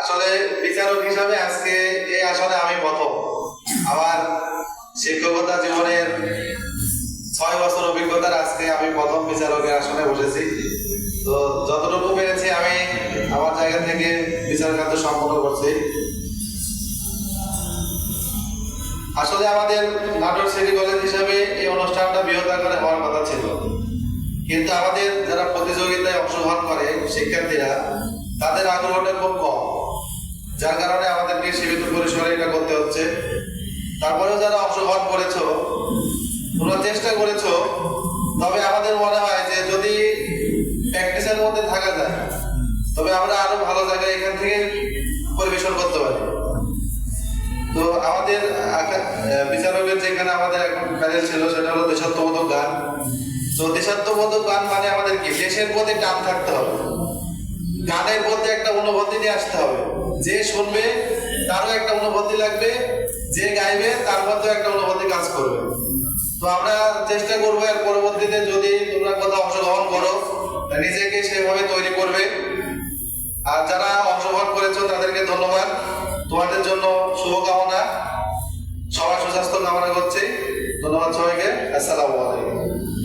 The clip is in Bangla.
আসলে বিচারক হিসাবে আজকে এই আসনে আমি প্রথম। আমার শিক্ষকতা জীবনের ছয় বছর অভিজ্ঞতার আজকে আমি প্রথম বিচারকের আসনে বসেছি। তো যতটুকু পেরেছি আমি আমার জায়গা থেকে বিচার কার্য সম্পন্ন করছি। আসলে আমাদের নাটোর সিটি কলেজ হিসাবে এই অনুষ্ঠানটা বৃহৎ আকারে হওয়ার কথা ছিল। কিন্তু আমাদের যারা প্রতিযোগিতায় অংশগ্রহণ করে শিক্ষার্থীরা তাদের আগ্রহটা খুব কম। যার কারণে আমাদেরকে সীমিত পরিসরে এটা করতে হচ্ছে। তারপরেও যারা অংশগ্রহণ করেছ, তোমরা চেষ্টা করেছ, তবে আমাদের মনে হয় যে যদি প্র্যাকটিসের মধ্যে থাকা যায়, তবে আমরা আরও ভালো জায়গায় এখান থেকে পরিবেশন করতে পারি। তো আমাদের বিচারকের যেখানে আমাদের এখন প্যানেল ছিল, সেটা হলো দেশাত্মবোধক গান। তো দেশাত্মবোধক গান মানে আমাদের কি? দেশের প্রতি টান থাকতে হবে। অনুভূতি নিয়ে আসতে হবে। যে শুনবে, তারও একটা অনুভূতি লাগবে। যে গাইবে, তার মধ্যেও একটা অনুভূতি কাজ করবে। তো আমরা চেষ্টা করব এর পরবর্তীতে যদি তোমরা কোথাও অংশগ্রহণ করো নিজেকে সেভাবে তৈরি করবে। আর যারা অংশগ্রহণ করেছ, তাদেরকে ধন্যবাদ। তোমাদের জন্য শুভকামনা। সবার সুস্বাস্থ্য কামনা করছি। ধন্যবাদ সবাইকে। আসসালামু আলাইকুম।